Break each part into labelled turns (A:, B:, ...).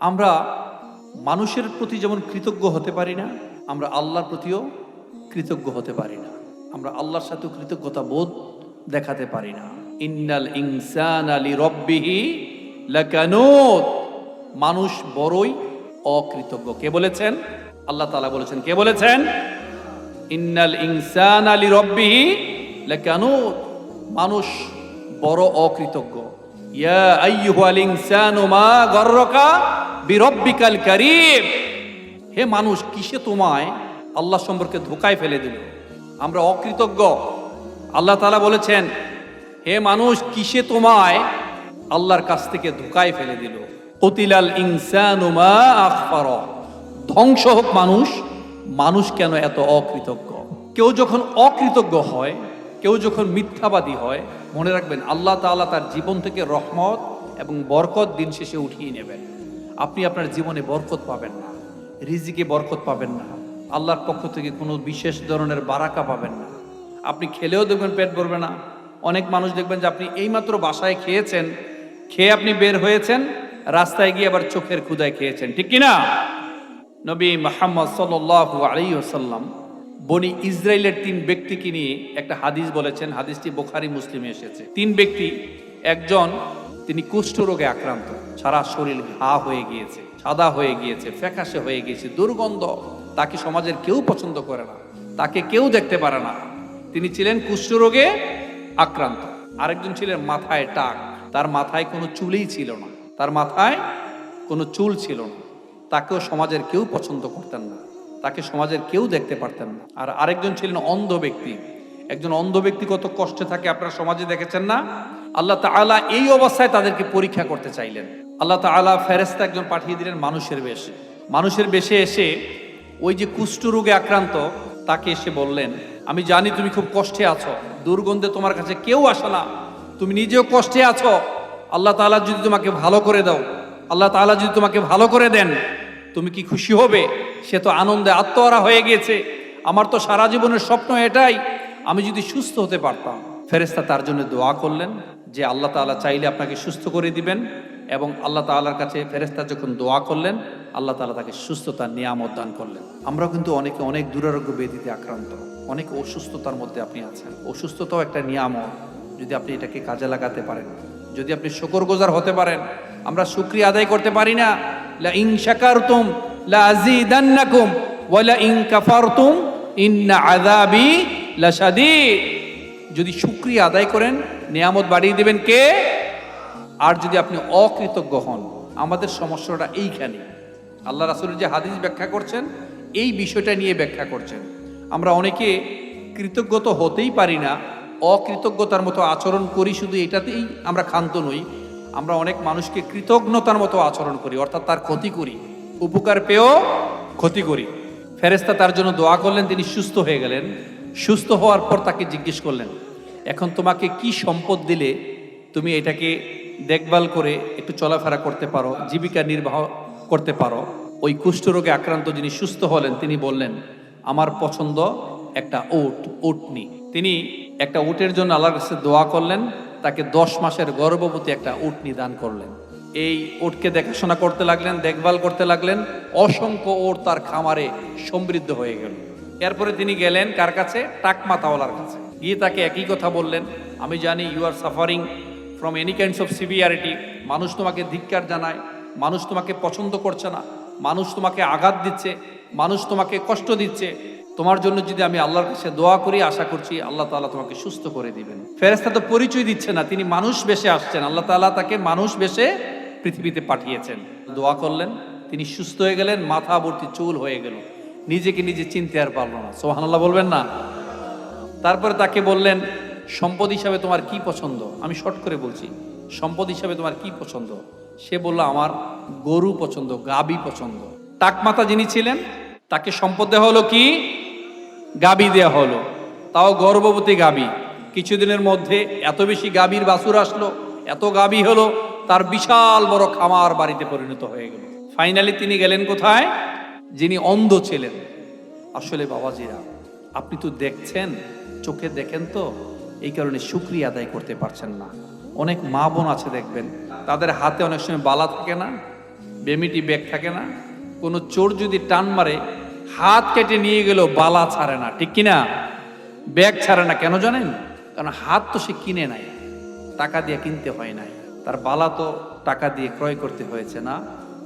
A: আমরা মানুষের প্রতি যেমন কৃতজ্ঞ হতে পারি না, আমরা আল্লাহর প্রতিও কৃতজ্ঞ হতে পারি না। আমরা আল্লাহর সাথেও কৃতজ্ঞতা বোধ দেখাতে পারি না। ইন্নাল ইনসান আলী রব্বিহি লাকানুত। মানুষ বড়ই অকৃতজ্ঞ। কে বলেছেন? আল্লাহ তাআলা বলেছেন। কে বলেছেন? ইন্নাল ইনসান আলী রব্বিহি লাকানুত। মানুষ বড় অকৃতজ্ঞ। ইয়া আইয়ুহাল ইনসানু মা গর্রকা বিরব্বিকাল কারীম। হে মানুষ, কিসে তোমায় আল্লাহ সম্পর্কে ধোকায় ফেলে দিল? আমরা অকৃতজ্ঞ। আল্লাহ তালা বলেছেন, হে মানুষ, কিসে তোমায় আল্লাহর কাছ থেকে ধোকায় ফেলে দিল? কতিলাল ইনসানু মা আখফার। ধ্বংস হোক মানুষ মানুষ কেন এত অকৃতজ্ঞ? কেউ যখন অকৃতজ্ঞ হয়, কেউ যখন মিথ্যাবাদী হয়, মনে রাখবেন, আল্লাহ তাআলা তার জীবন থেকে রহমত এবং বরকত দিন শেষে উঠিয়ে নেবেন। আপনি আপনার জীবনে বরকত পাবেন না, রিজিকে বরকত পাবেন না, আল্লাহর পক্ষ থেকে কোনো বিশেষ ধরনের বারাকা পাবেন না। আপনি খেলেও দেখবেন পেট ভরবে না। অনেক মানুষ দেখবেন যে আপনি এইমাত্র বাসায় খেয়েছেন, খেয়ে আপনি বের হয়েছেন, রাস্তায় গিয়ে আবার চোখের ক্ষুদায় খেয়েছেন। ঠিক কি না? নবী মোহাম্মদ সাল্লাল্লাহু আলাইহি ওয়াসাল্লাম বনি ইসরায়েলের তিন ব্যক্তিকে নিয়ে একটা হাদিস বলেছেন। হাদিসটি বোখারি, মুসলিমে এসেছে। তিন ব্যক্তি, একজন তিনি কুষ্ঠরোগে আক্রান্ত। সারা শরীর ঘা হয়ে গিয়েছে, সাদা হয়ে গিয়েছে, ফ্যাকাশে হয়ে গিয়েছে, দুর্গন্ধ তাকে সমাজের কেউ পছন্দ করে না, তাকে কেউ দেখতে পারে না। তিনি ছিলেন কুষ্ঠরোগে আক্রান্ত। আরেকজন ছিলেন মাথায় টাক। তার মাথায় কোনো চুলই ছিল না। তার মাথায় কোনো চুল ছিল না। তাকেও সমাজের কেউ পছন্দ করতেন না। তাকে সমাজের কেউ দেখতে পারতেন না। আর আরেকজন ছিলেন অন্ধ ব্যক্তি। একজন অন্ধ ব্যক্তি কত কষ্টে থাকে আপনারা সমাজে দেখেছেন না? আল্লাহ তাআলা এই অবস্থায় তাদেরকে পরীক্ষা করতে চাইলেন। আল্লাহ তাআলা ফেরেস্তা একজন পাঠিয়ে দিলেন মানুষের বেশে। মানুষের বেশে এসে ওই যে কুষ্ঠরোগে আক্রান্ত, তাকে এসে বললেন, আমি জানি তুমি খুব কষ্টে আছো, দুর্গন্ধে তোমার কাছে কেউ আসে না। তুমি নিজেও কষ্টে আছো। আল্লাহ তাআলা যদি তোমাকে ভালো করে দাও, আল্লাহ তাআলা যদি তোমাকে ভালো করে দেন, তুমি কি খুশি হবে? সে তো আনন্দে আত্মহারা হয়ে গিয়েছে আমার তো সারা জীবনের স্বপ্ন এটাই, আমি যদি সুস্থ হতে পারতাম। ফেরেস্তা তার জন্য দোয়া করলেন। যে আল্লাহ তাআলা চাইলে আপনাকে সুস্থ করে দিবেন এবং আল্লাহ তাআলার কাছে ফেরেস্তা যখন দোয়া করলেন, আল্লাহ তাআলা তাকে সুস্থতার নিয়ামত দান করলেন। আমরাও কিন্তু অনেকে অনেক দুরারোগ্য ব্যাধিতে আক্রান্ত। অনেক অসুস্থতার মধ্যে আপনি আছেন। অসুস্থতাও একটা নিয়ামত, যদি আপনি এটাকে কাজে লাগাতে পারেন। যদি আপনি শুকর গোজার হতে পারেন, আমরা শুক্রিয়া আদায় করতে পারি না। লা ইন শাকারতুম লা আযীদান্নাকুম ওয়া লা কাফারতুম, ইন্না আযাবি লাশাদীদ। যদি শুক্রিয়া আদায় করেন, নিয়ামত বাড়িয়ে দেবেন কে? আর যদি আপনি অকৃতজ্ঞ হন, আমাদের সমস্যাটা এইখানে। আল্লাহ রাসূলের যে হাদিস ব্যাখ্যা করছেন, এই বিষয়টা নিয়ে ব্যাখ্যা করছেন। আমরা অনেকে কৃতজ্ঞ তো হতেই পারি না, অকৃতজ্ঞতার মতো আচরণ করি, শুধু এটাতেই আমরা ক্ষান্ত নই। আমরা অনেক মানুষকে কৃতজ্ঞতার মতো আচরণ করি, অর্থাৎ তার ক্ষতি করি, উপকার পেয়েও ক্ষতি করি। ফেরেস্তা তার জন্য দোয়া করলেন, তিনি সুস্থ হয়ে গেলেন। সুস্থ হওয়ার পর তাকে জিজ্ঞেস করলেন, এখন তোমাকে কি সম্পদ দিলে তুমি এটাকে দেখভাল করে একটু চলাফেরা করতে পারো, জীবিকা নির্বাহ করতে পারো? ওই কুষ্ঠরোগে আক্রান্ত যিনি সুস্থ হলেন, তিনি বললেন, আমার পছন্দ একটা ওট, ওটনি। তিনি একটা উটের জন্য আল্লাহর কাছে দোয়া করলেন, তাকে দশ মাসের গর্ভবতী একটা উটনি দান করলেন। এই উটকে দেখাশোনা করতে লাগলেন, দেখভাল করতে লাগলেন, অসংখ্য ওট তার খামারে সমৃদ্ধ হয়ে গেল। এরপরে তিনি গেলেন কার কাছে? টাকমাতাওয়ালার কাছে। গিয়ে তাকে একই কথা বললেন, আমি জানি you are suffering from any kinds of severity মানুষ তোমাকে ধিক্কার জানায়, মানুষ তোমাকে পছন্দ করছে না, মানুষ তোমাকে আঘাত দিচ্ছে, মানুষ তোমাকে কষ্ট দিচ্ছে। তোমার জন্য যদি আমি আল্লাহর কাছে দোয়া করি, আশা করছি আল্লাহ তাআলা তোমাকে সুস্থ করে দিবেন। ফেরেস্তা তো পরিচয় দিচ্ছে না, তিনি মানুষ বেশে আসছেন। আল্লাহ তাআলা তাকে মানুষ বেশে পৃথিবীতে পাঠিয়েছেন। দোয়া করলেন, তিনি সুস্থ হয়ে গেলেন, মাথা ভর্তি চুল হয়ে গেল। নিজেকে নিজে চিনতে আর পারল না। সোহানাল্লাহ বলবেন না? তারপরে তাকে বললেন, সম্পদ হিসাবে তোমার কি পছন্দ? আমি শর্ট করে বলছি, সম্পদ হিসাবে তোমার কি পছন্দ? সে বলল, আমার গরু পছন্দ, গাবি পছন্দ। টাকমাতা যিনি ছিলেন, তাকে সম্পদ দেওয়া হলো কি? গাবি দেওয়া হলো। তাও গর্ভবতী গাবি। কিছুদিনের মধ্যে এত বেশি গাবির বাসুর আসলো, এত গাবি হলো, তার বিশাল বড় খামার বাড়িতে পরিণত হয়ে গেল। ফাইনালি তিনি গেলেন কোথায়? যিনি অন্ধ ছিলেন। আসলে বাবাজিরা, আপনি তো দেখছেন, চোখে দেখেন তো, এই কারণে শুক্রিয়া আদায় করতে পারছেন না। অনেক মা বোন আছে দেখবেন, তাদের হাতে অনেক সময় বালা থাকে না, বেমিটি ব্যাগ থাকে না, কোনো চোর যদি টান মারে, হাত কেটে নিয়ে গেল বালা ছাড়ে না, ঠিক কিনা? ব্যাগ ছাড়ে না, কেন জানেন? কারণ হাত তো সে কিনে নাই, টাকা দিয়ে কিনতে হয় নাই, তার বালা তো টাকা দিয়ে ক্রয় করতে হয়েছে না।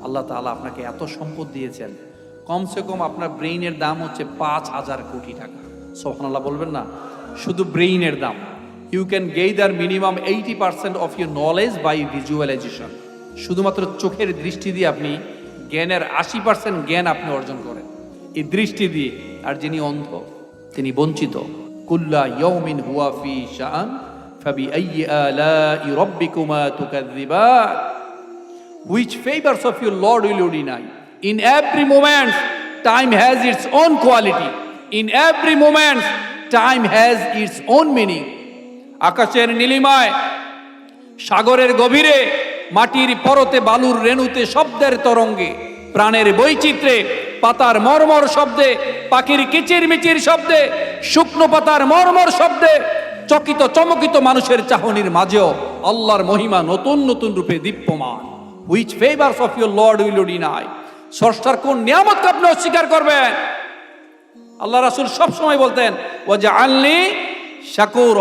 A: আল্লাহ তাআলা আপনাকে এত সম্পদ দিয়েছেন কমসে কম আপনার ব্রেইনের দাম হচ্ছে পাঁচ হাজার কোটি টাকা। সোহান আল্লাহ বলবেন না? শুধু ব্রেইনের দাম। You can gather minimum eighty percent of your knowledge by visualization শুধুমাত্র চোখের দৃষ্টি দিয়ে আপনি জ্ঞানের আশি পার্সেন্ট জ্ঞান আপনি অর্জন করেন। এই দৃষ্টি দিয়ে, আর যিনি অন্ধ, তিনি বঞ্চিত। কুল্লা ইয়ৌমিন হুয়া ফি শাআন ফাবি রাব্বিকুমা তুকাযযিবান। Which favors of your Lord will you deny? In every moment, time has its own quality. In every moment, time has its own meaning. আকাশের নীলিমায় সাগরের গভীরে মাটির পরতে বালুর রেণুতে শব্দের তরঙ্গে প্রাণের বৈচিত্র্যে পাতার মর্মর শব্দে পাখির কিচির মিচির শব্দে শুকনো পাতার মর্মর শব্দে চকিত চমকিত মানুষের চাহনির মাঝেও আল্লাহর মহিমা নতুন নতুন রূপে দীপ্যমান which favours of your Lord will deny স্রষ্টার কোন নিয়ামতকে আপনি অস্বীকার করবেন? আল্লাহ রাসুল সবসময় বলতেন ও যে আনলি শাকুর।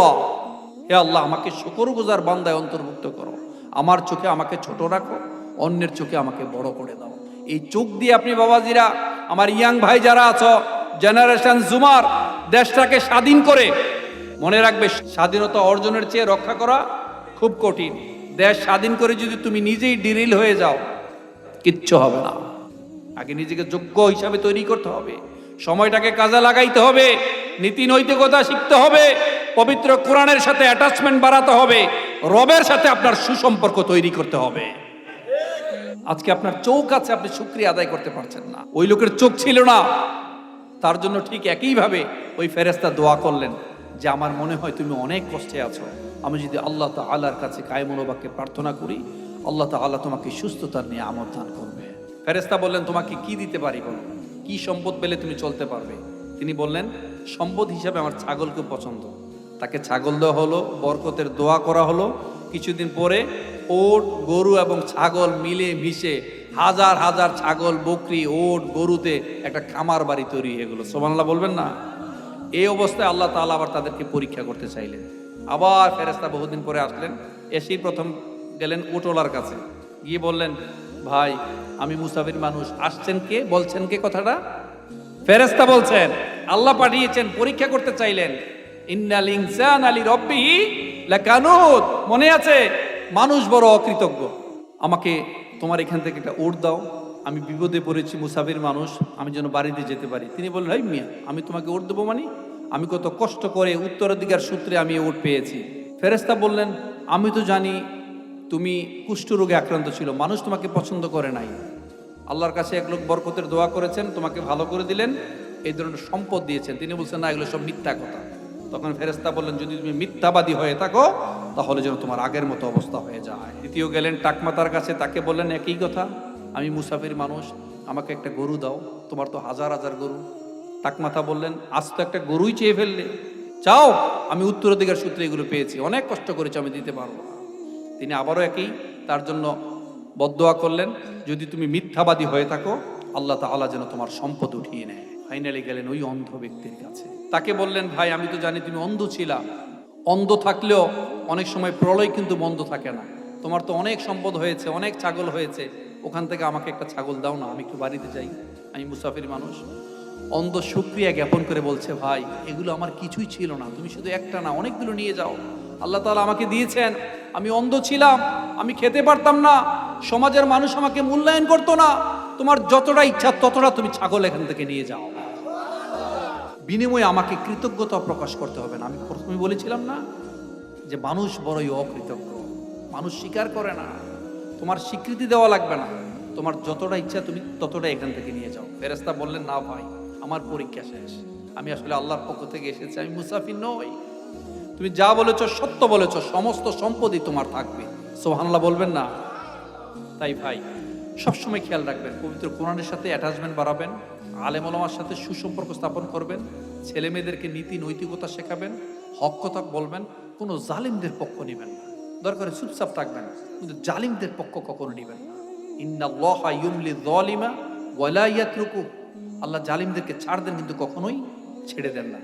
A: হে আল্লাহ, আমাকে শুকর গুজার বান্দায় অন্তর্ভুক্ত করো। আমার চোখে আমাকে ছোট রাখো, অন্যের চোখে আমাকে বড় করে দাও। এই চোখ দিয়ে আপনি বাবাজিরা, আমার ইয়াং ভাই যারা আছো, জেনারেশন জুমার দেশটাকে স্বাধীন করে, মনে রাখবে, স্বাধীনতা অর্জনের চেয়ে রক্ষা করা খুব কঠিন। দেশ স্বাধীন করে যদি তুমি নিজেই ডিরিল হয়ে যাও, কিচ্ছু হবে না। আগে নিজেকে যোগ্য হিসাবে তৈরি করতে হবে। সময়টাকে কাজে লাগাইতে হবে, নীতি নৈতিকতা শিখতে হবে, পবিত্র কোরআনের সাথে অ্যাটাচমেন্ট বাড়াতে হবে, রবের সাথে আপনার সুসম্পর্ক তৈরি করতে হবে। আজকে আপনার চোখ আছে, আপনি শুক্রিয়া আদায় করতে পারছেন না। ওই লোকের চোখ ছিল না। তার জন্য ঠিক একইভাবে ওই ফেরেস্তা দোয়া করলেন যে, আমার মনে হয় তুমি অনেক কষ্টে আছো। আমি যদি আল্লাহ তাআলার কাছে কায়মনোবাক্যে প্রার্থনা করি, আল্লাহ তাআলা তোমাকে সুস্থতার নিয়ে আমদ দান করবে। ফেরেস্তা বললেন, তোমাকে কি দিতে পারি বলো? কি সম্পদ পেলে তুমি চলতে পারবে? তিনি বললেন, সম্পদ হিসাবে আমার ছাগল খুব পছন্দ। তাকে ছাগল দেওয়া হলো, বরকতের দোয়া করা হলো। কিছুদিন পরে ওট, গরু এবং ছাগল মিলে মিশে হাজার হাজার ছাগল, বকরি, ওট, গরুতে একটা খামার বাড়ি তৈরি হয়ে গেলো। সোমান্লাহ বলবেন না? এই অবস্থায় আল্লাহ তালা আবার তাদেরকে পরীক্ষা করতে চাইলেন। আবার ফেরেস্তা বহুদিন পরে আসলেন, এসেই প্রথম গেলেন ওটোলার কাছে। গিয়ে বললেন ভাই, আমি মুসাফির মানুষ। আসছেন কে? বলছেন কে কথাটা? ফেরেস্তা বলছেন, আল্লাহ পাঠিয়েছেন, পরীক্ষা করতে চাইলেন। ইন্নাল ইনসান আলী রব্বিহি লাকানুত। মনে আছে? মানুষ বড় অকৃতজ্ঞ। আমাকে তোমার এখান থেকে একটা ওট দাও। আমি বিপদে পড়েছি মুসাফির মানুষ, আমি যেন বাড়িতে যেতে পারি। তিনি বললেন, হাই মিয়া, আমি তোমাকে ওট দেবো মানে? আমি কত কষ্ট করে উত্তরাধিকার সূত্রে আমি ওট পেয়েছি। ফেরেস্তা বললেন, আমি তো জানি তুমি কুষ্ঠরোগে আক্রান্ত ছিল, মানুষ তোমাকে পছন্দ করে নাই। আল্লাহর কাছে এক লোক বরকতের দোয়া করেছেন, তোমাকে ভালো করে দিলেন, এই ধরনের সম্পদ দিয়েছেন। তিনি বলছেন, না, এগুলো সব মিথ্যা কথা। তখন ফেরেস্তা বললেন, যদি তুমি মিথ্যাবাদী হয়ে থাকো, তাহলে যেন তোমার আগের মতো অবস্থা হয়ে যায়। দ্বিতীয় গেলেন টাকমাতার কাছে, তাকে বললেন, একই কথা, আমি মুসাফির মানুষ, আমাকে একটা গরু দাও, তোমার তো হাজার হাজার গরু। টাকমাথা বললেন, আজ তো একটা গরুই চেয়ে ফেললে। চাও, আমি উত্তরাধিকার সূত্রে এগুলো পেয়েছি, অনেক কষ্ট করেছি, আমি দিতে পারব তিনি আবারও একই, তার জন্য বদোয়া করলেন, যদি তুমি মিথ্যাবাদী হয়ে থাকো, আল্লাহ তাআলা যেন তোমার সম্পদ উঠিয়ে নেয়। ফাইনালি গেলেন ওই অন্ধ ব্যক্তির কাছে। তাকে বললেন, ভাই, আমি তো জানি তুমি অন্ধ ছিলা। অন্ধ থাকলেও অনেক সময় প্রলয় কিন্তু বন্ধ থাকে না। তোমার তো অনেক সম্পদ হয়েছে, অনেক ছাগল হয়েছে। ওখান থেকে আমাকে একটা ছাগল দাও না, আমি একটু বাড়িতে যাই। আমি মুসাফির মানুষ। অন্ধ সুক্রিয়া জ্ঞাপন করে বলছে, ভাই, এগুলো আমার কিছুই ছিল না। তুমি শুধু একটা না, অনেকগুলো নিয়ে যাও। আল্লাহ তালা আমাকে দিয়েছেন। আমি অন্ধ ছিলাম, আমি খেতে পারতাম না, সমাজের মানুষ আমাকে মূল্যায়ন করতো না। তোমার যতটা ইচ্ছা ততটা তুমি ছাগল এখান থেকে নিয়ে যাও। বিনিময়ে আমাকে কৃতজ্ঞতা প্রকাশ করতে হবে না। আমি প্রথমে বলেছিলাম না যে মানুষ বড়ই অকৃতজ্ঞ। মানুষ স্বীকার করে না। তোমার স্বীকৃতি দেওয়া লাগবে না। তোমার যতটা ইচ্ছা তুমি ততটা এখান থেকে নিয়ে যাও। ফেরেস্তা বললেন, না ভাই, আমার পরীক্ষা শেষ। আমি আসলে আল্লাহর পক্ষ থেকে এসেছি। আমি মুসাফির নই। তুমি যা বলেছ, সত্য বলেছ, সমস্ত সম্পদই তোমার থাকবে। সোহানলা বলবেন না? তাই ভাই, সবসময় খেয়াল রাখবেন, পবিত্র কোরআনের সাথে অ্যাটাচমেন্ট বাড়াবেন আলেম ওলামার সাথে সুসম্পর্ক স্থাপন করবেন ছেলে মেয়েদেরকে নীতি, নৈতিকতা শেখাবেন, হক কথা বলবেন, কোনো জালিমদের পক্ষ নেবেন না। দরকারে চুপচাপ থাকবেন, কিন্তু জালিমদের পক্ষ কখনো নেবেন না। ইউমলি আল্লাহ জালিমদেরকে ছাড় দেন, কিন্তু কখনোই ছেড়ে দেন না।